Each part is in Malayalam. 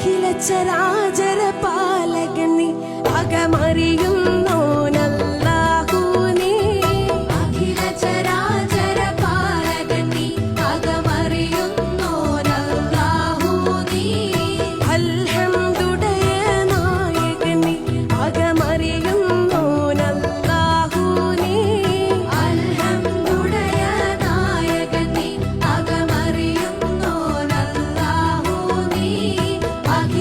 അഖില പാലകണ്ണി അകമറിയുന്നു.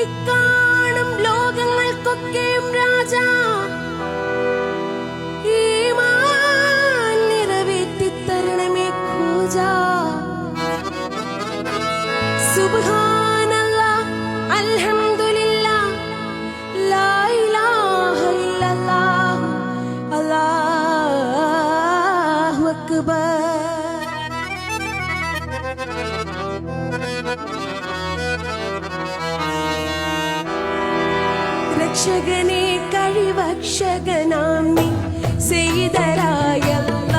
ഇക്കാണും ലോകങ്ങൾക്കൊക്കെയും രാജാ. ഈ മാൻ നിറവേറ്റിത്തരണമേ പൂജ. സുബാ രക്ഷകനെ കഴിവക്ഷകനാം നീ ചെയ്തരായല്ല